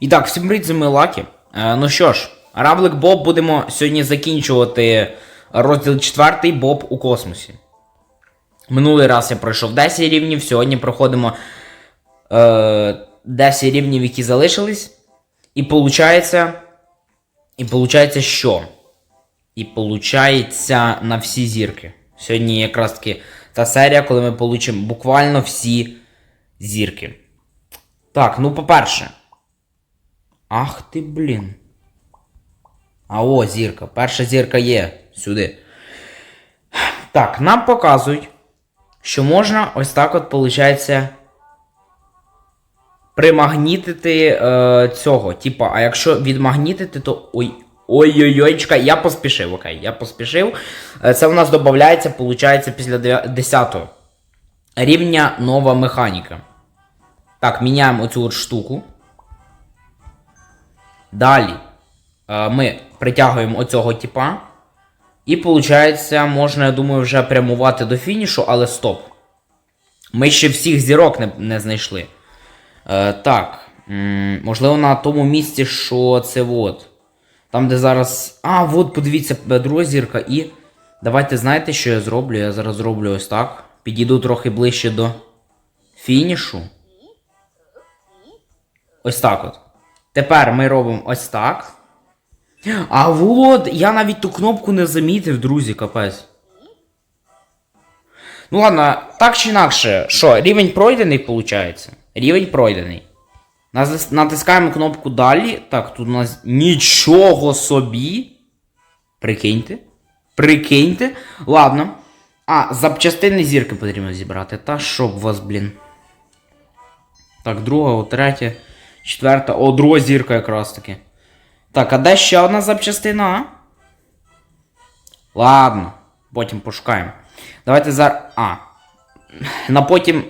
І так, всім привіт, з вами. Е, ну що ж, Равлик Боб будемо сьогодні закінчувати розділ 4 Боб у космосі. Минулий раз я пройшов 10 рівнів, сьогодні проходимо е, 10 рівнів, які залишились. І получається. І получається що? І получається на всі зірки. Сьогодні якраз таки та серія, коли ми получимо буквально всі зірки. Так, ну по-перше. Ах ти, блін. А о, зірка. Перша зірка є сюди. Так, нам показують, що можна ось так от, виходить, примагнітити е, цього. Типа, а якщо відмагнітити, то. Ой. Ой-ой-ой, чекай, я поспішив, окей, я поспішив. Е, Це у нас додається, виходить, після 10 рівня нова механіка. Так, міняємо оцю от штуку. Далі е, ми притягуємо оцього типа. І виходить, можна, я думаю, вже прямувати до фінішу, але стоп. Ми ще всіх зірок не, не знайшли. Е, так. можливо, на тому місці, що це от. Там, де зараз. А, от, подивіться, е, друга зірка. І. Давайте знаєте, що я зроблю? Я зараз зроблю ось так. Підійду трохи ближче до фінішу. Ось так от. Тепер ми робимо ось так. А от, я навіть ту кнопку не замітив, друзі, капець. Ну ладно, так чи інакше, що, рівень пройдений, виходить? Рівень пройдений. Натискаємо кнопку далі. Так, тут у нас нічого собі. Прикиньте. Прикиньте. Ладно. А, запчастини зірки потрібно зібрати. Та щоб вас, блін. Так, друга, третя, четверта. О, друга зірка якраз таки. Так, а де ще одна запчастина? а? Ладно, потім пошукаємо. Давайте зараз. А. На потім.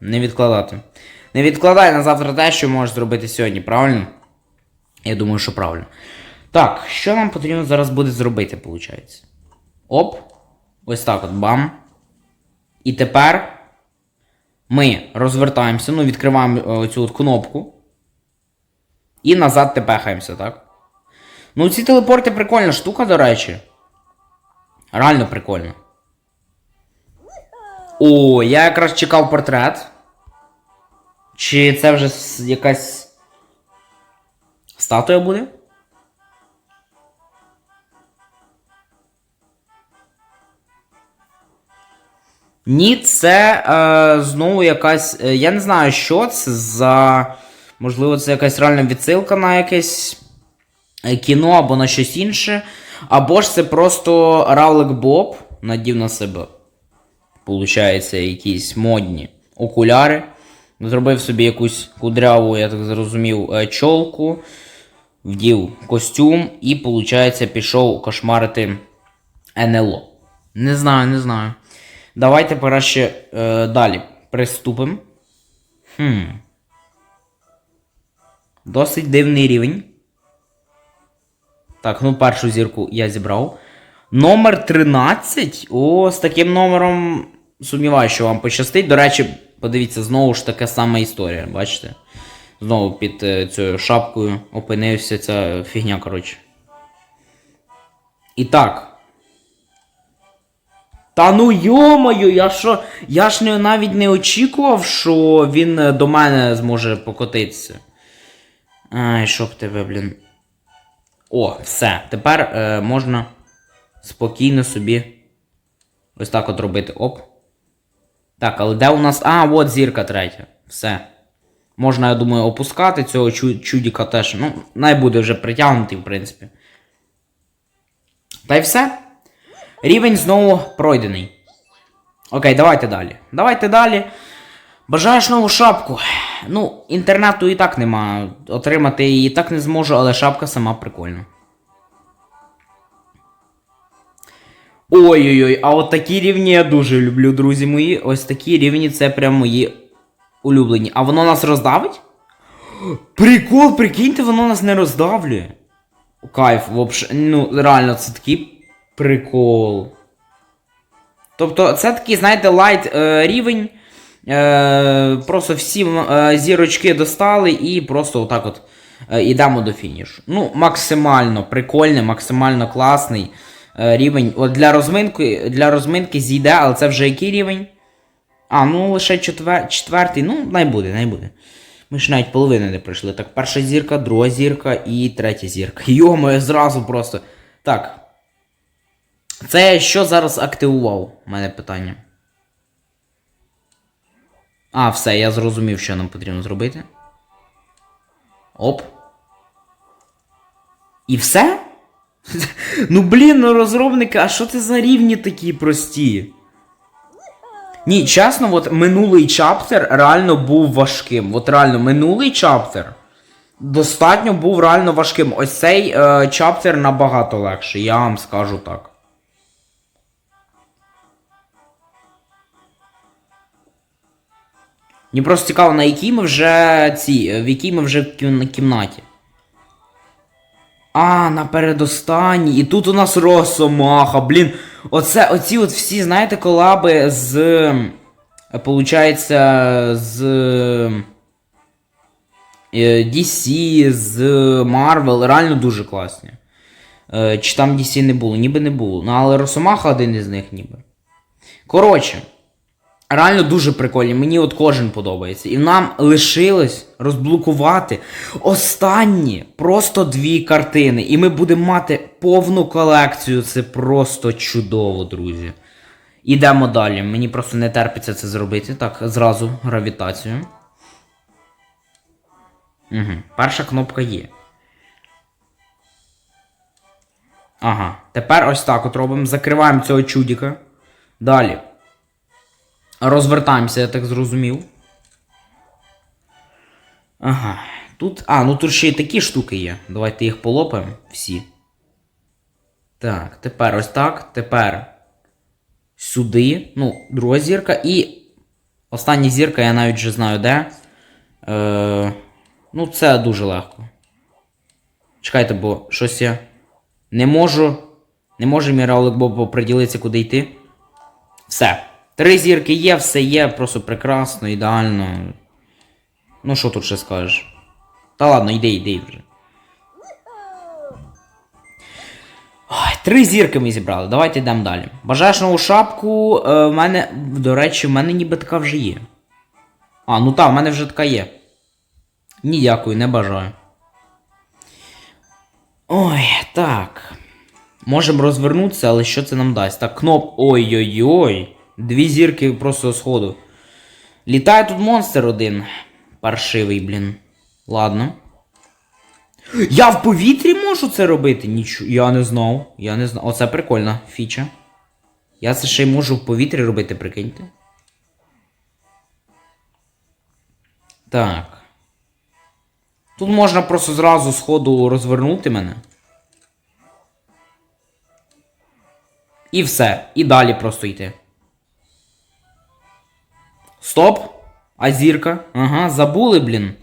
Не відкладати. Не відкладай на завтра те, що можеш зробити сьогодні, правильно? Я думаю, що правильно. Так, що нам потрібно зараз буде зробити, виходить? Оп. Ось так от бам. І тепер ми розвертаємося, ну, відкриваємо е, цю от кнопку. І назад тепехаємося, так? Ну, ці телепорти прикольна штука, до речі. Реально прикольно. О, я якраз чекав портрет. Чи це вже якась статуя буде? Ні, це е, знову якась. е, я не знаю, що це за. Можливо, це якась реальна відсилка на якесь е, кіно або на щось інше. Або ж це просто Равлик Боб надів на себе. Получається, якісь модні окуляри. Зробив собі якусь кудряву, я так зрозумів, е, чолку, вдів костюм і, виходить, пішов кошмарити НЛО. Не знаю, не знаю. Давайте краще е, далі приступимо. Хм. Досить дивний рівень. Так, ну першу зірку я зібрав. Номер 13. О, з таким номером сумніваюся, що вам пощастить. До речі, подивіться, знову ж така сама історія, бачите? Знову під е, цією шапкою опинився ця фігня, коротше. І так. Та ну йомаю, я що. Я ж не, навіть не очікував, що він е, до мене зможе покотитися. Ай, щоб тебе, блін. О, все. Тепер е, можна спокійно собі ось так от робити. Оп. Так, але де у нас. А, от зірка третя. Все. Можна, я думаю, опускати цього чу- чудіка теж. Ну, най буде вже притягнутий, в принципі. Та й все. Рівень знову пройдений. Окей, давайте далі. Давайте далі. Бажаєш нову шапку. Ну, інтернету і так нема. Отримати її так не зможу, але шапка сама прикольна. Ой-ой-ой, а от такі рівні я дуже люблю, друзі мої. Ось такі рівні це прям мої улюблені. А воно нас роздавить? Прикол, прикиньте, воно нас не роздавлює. Кайф, вообще, ну, реально, це такий прикол. Тобто, це такий, знаєте, лайт е, рівень. Е, просто всі е, зірочки достали і просто отак от е, ідемо до фінішу. Ну, максимально прикольний, максимально класний рівень. От для розминки, для розминки зійде, але це вже який рівень? А, ну лише четвер... четвертий, ну, най буде. Ми ж навіть половини не пройшли. Так, перша зірка, друга зірка і третя зірка. Йо-моє, зразу просто. Так. Це що зараз активував? У мене питання. А, все, я зрозумів, що нам потрібно зробити. Оп. І все? ну блін, ну розробники, а що це за рівні такі прості? Ні, чесно, от минулий чаптер реально був важким. От реально, минулий чаптер достатньо був реально важким. Ось цей е, чаптер набагато легший, я вам скажу так. Мені просто цікаво, на якій ми вже ці, в якій ми вже кім- кімнаті. А, на передостанній. І тут у нас Росомаха, блін. Оце, оці от всі, знаєте, колаби з. Получається, з. е, DC, з Marvel, реально дуже класні. Е, Чи там DC не було? Ніби не було. Ну, але Росомаха один із них ніби. Коротше. Реально дуже прикольні, мені от кожен подобається. І нам лишилось розблокувати останні просто дві картини. І ми будемо мати повну колекцію. Це просто чудово, друзі. Ідемо далі. Мені просто не терпиться це зробити. Так, зразу гравітацію. Угу. Перша кнопка є. Ага. Тепер ось так от робимо. Закриваємо цього чудіка. Далі. Розвертаємося, я так зрозумів. Ага. Тут. А, ну тут ще й такі штуки є. Давайте їх полопаємо всі. Так, тепер ось так. Тепер сюди. Ну, друга зірка. І. Остання зірка, я навіть вже знаю де. Е, Ну, це дуже легко. Чекайте, бо щось я. Не можу. Не може мій Раулик Боб оприділитися, куди йти. Все. Три зірки є, все є, просто прекрасно, ідеально. Ну, що тут ще скажеш? Та ладно, йди, йди вже. Ой, три зірки ми зібрали. Давайте йдемо далі. Бажаєш нову шапку. Е, в мене, до речі, в мене ніби така вже є. А, ну так, в мене вже така є. Ні, дякую, не бажаю. Ой, так. Можемо розвернутися, але що це нам дасть? Так, кноп. Ой-ой-ой. Дві зірки просто сходу. Літає тут монстр один. Паршивий, блін. Ладно. Я в повітрі можу це робити? Нічого. Я не знав. Я не знав. Оце прикольна фіча. Я це ще й можу в повітрі робити, прикиньте. Так. Тут можна просто зразу сходу розвернути мене. І все. І далі просто йти. Стоп. А зірка? Ага, забули, блін.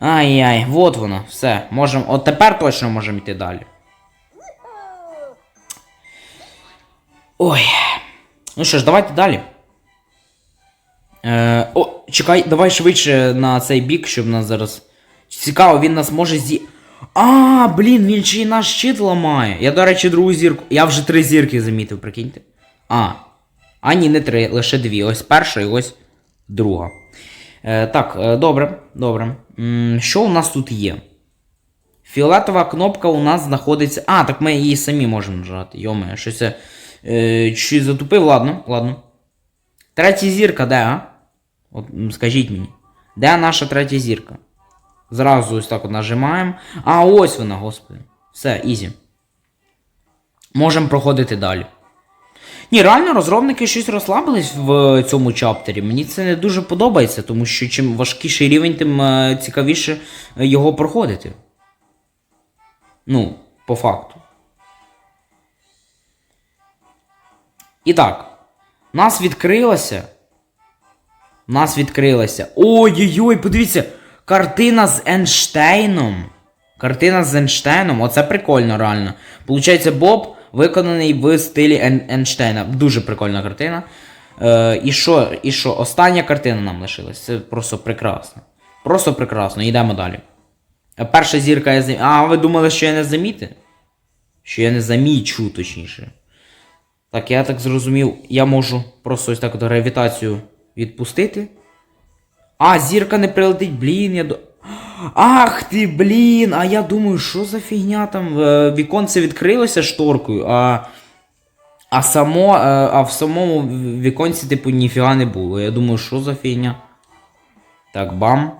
Ай-яй, вот воно, все. Можем. От тепер точно можемо йти далі. Ой. Ну що ж, давайте далі. Е, О, чекай, давай швидше на цей бік, щоб нас зараз. Цікаво, він нас може зі. А, блін, він ще й наш щит ламає. Я, до речі, другу зірку. Я вже три зірки замітив, прикиньте. А. А, ні, не три, лише дві. Ось перша і ось друга. Е, так, е, добре, добре. Що у нас тут є? Фіолетова кнопка у нас знаходиться. А, так ми її самі можемо нажати. Йоме, щось е, чуть затупив, ладно, ладно. Третя зірка, де, а? От скажіть мені. Де наша третя зірка? Зразу ось так от нажимаємо. А, ось вона, господи. Все, ізі. Можемо проходити далі. Ні, реально розробники щось розслабились в цьому чаптері. Мені це не дуже подобається, тому що чим важкіший рівень, тим е, цікавіше е, його проходити. Ну, по факту. І так. Нас відкрилося. Нас відкрилося. Ой-ой-ой, подивіться! Картина з Ейнштейном. Картина з Ейнштейном. Оце прикольно, реально. Получається, Боб виконаний в стилі Ейнштейна. Дуже прикольна картина. Е, і що, і що? Остання картина нам лишилась. Це просто прекрасно. Просто прекрасно. Йдемо далі. Е, Перша зірка я зам... А, ви думали, що я не замітив? Що я не замічу, точніше. Так, я так зрозумів, я можу просто ось так от гравітацію відпустити. А, зірка не прилетить, блін, я. Ах ти, блін! А я думаю, що за фігня там? Е, Віконце відкрилося шторкою, а. А само, е, а в самому віконці, типу, ніфіга не було. Я думаю, що за фігня? Так, бам.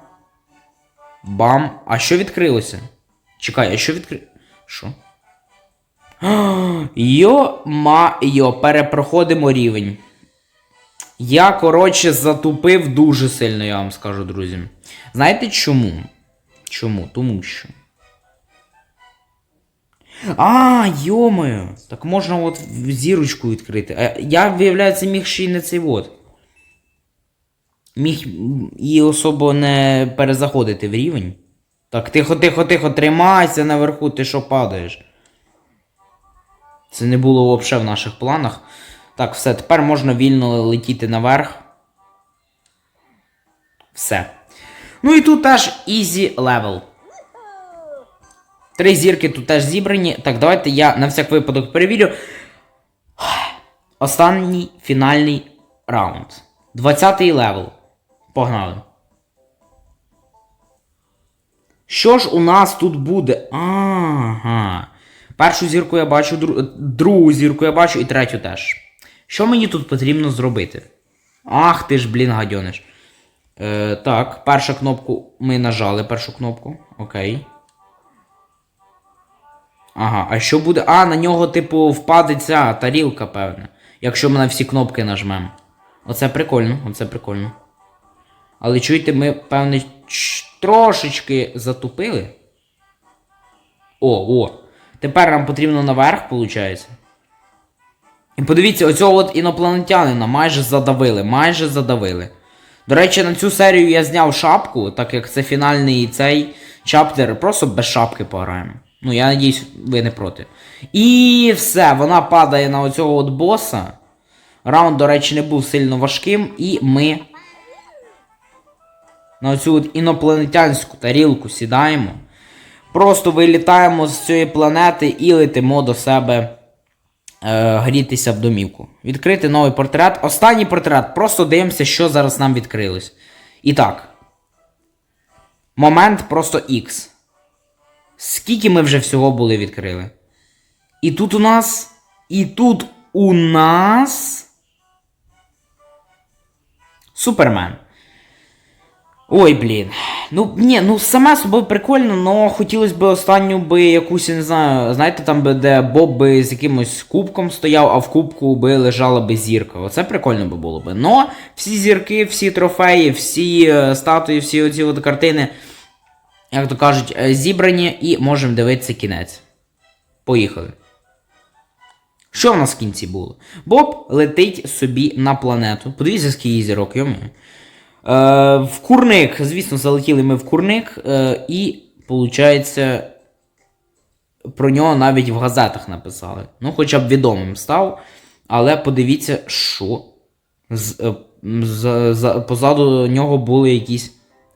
Бам. А що відкрилося? Чекай, а що відкри... Що? Йо-ма-йо, перепроходимо рівень. Я, коротше, затупив дуже сильно, я вам скажу, друзі. Знаєте чому? Чому? Тому що. А, йомаю. Так можна от зірочку відкрити. Я, виявляється, міг ще й не цей от. Міг і особо не перезаходити в рівень. Так, тихо, тихо, тихо, тримайся наверху, ти що падаєш. Це не було взагалі в наших планах. Так, все, тепер можна вільно летіти наверх. Все. Ну і тут теж easy level. Три зірки тут теж зібрані. Так, давайте я на всяк випадок перевірю. Останній фінальний раунд. 20-й левел. Погнали. Що ж у нас тут буде? Ага. Першу зірку я бачу, дру... другу зірку я бачу і третю теж. Що мені тут потрібно зробити? Ах ти ж, блін, гадьониш. Е, так, першу кнопку ми нажали першу кнопку. Окей. Ага, а що буде. А, на нього, типу, впаде ця тарілка, певне. Якщо ми на всі кнопки нажмемо. Оце прикольно, оце прикольно. Але чуєте, ми, певне, трошечки затупили. О, о. Тепер нам потрібно наверх, виходить. І подивіться, оцього от інопланетянина майже задавили, майже задавили. До речі, на цю серію я зняв шапку, так як це фінальний цей чаптер, просто без шапки пограємо. Ну, я надіюсь, ви не проти. І все, вона падає на оцього от боса. Раунд, до речі, не був сильно важким, і ми на оцю от інопланетянську тарілку сідаємо. Просто вилітаємо з цієї планети і летимо до себе е, грітися в домівку. Відкрити новий портрет. Останній портрет. Просто дивимося, що зараз нам відкрилось. І так. Момент просто X. Скільки ми вже всього були відкрили? І тут у нас. І тут у нас. Супермен. Ой, блін. Ну, ні, ну саме собою прикольно, але хотілося б останню би якусь, я не знаю, знаєте, там би, де Боб би з якимось кубком стояв, а в кубку би лежала би зірка. Оце прикольно би було би. Но всі зірки, всі трофеї, всі е, статуї, всі оці от картини, як то кажуть, е, зібрані і можемо дивитися кінець. Поїхали. Що в нас в кінці було? Боб летить собі на планету. Подивіться, скільки зірок, йому. Е, в курник, звісно, залетіли ми в курник, е, і, виходить, про нього навіть в газетах написали. Ну, хоча б відомим став. Але подивіться, що. З, е, з, позаду нього були якісь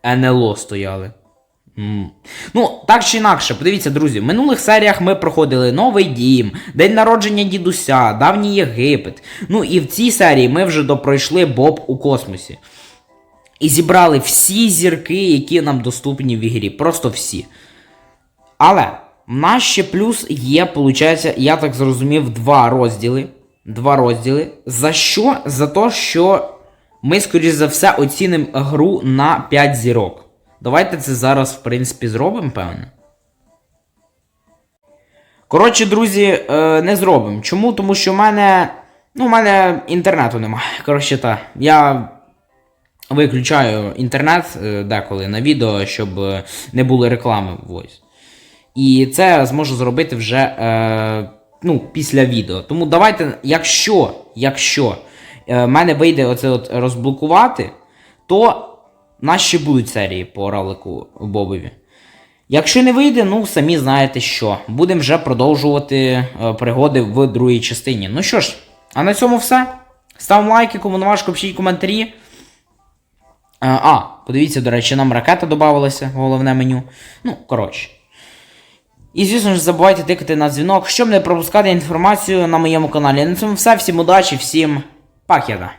НЛО стояли. Ну, так чи інакше, подивіться, друзі, в минулих серіях ми проходили новий дім, день народження дідуся, давній Єгипет. Ну і в цій серії ми вже допройшли Боб у космосі. І зібрали всі зірки, які нам доступні в ігрі. Просто всі. Але в нас ще плюс є, виходить, я так зрозумів, два розділи. Два розділи. За що? За те, що ми, скоріш за все, оцінимо гру на 5 зірок. Давайте це зараз, в принципі, зробимо, певне. Коротше, друзі, е, не зробимо. Чому? Тому що в мене. Ну, в мене інтернету немає. Коротше, так. Я виключаю інтернет е, деколи на відео, щоб е, не було реклами в Voice. І це зможу зробити вже е, ну, після відео. Тому давайте, якщо якщо е, в мене вийде оце от розблокувати, то ще будуть серії по равлику Бобові. Якщо не вийде, ну самі знаєте що. Будемо вже продовжувати пригоди в другій частині. Ну що ж, а на цьому все. Ставимо лайки, кому не важко, пишіть коментарі. А, а, подивіться, до речі, нам ракета додавалася, головне меню. Ну, коротше. І, звісно ж, забувайте тикати на дзвінок, щоб не пропускати інформацію на моєму каналі. На цьому все. Всім удачі, всім пакета.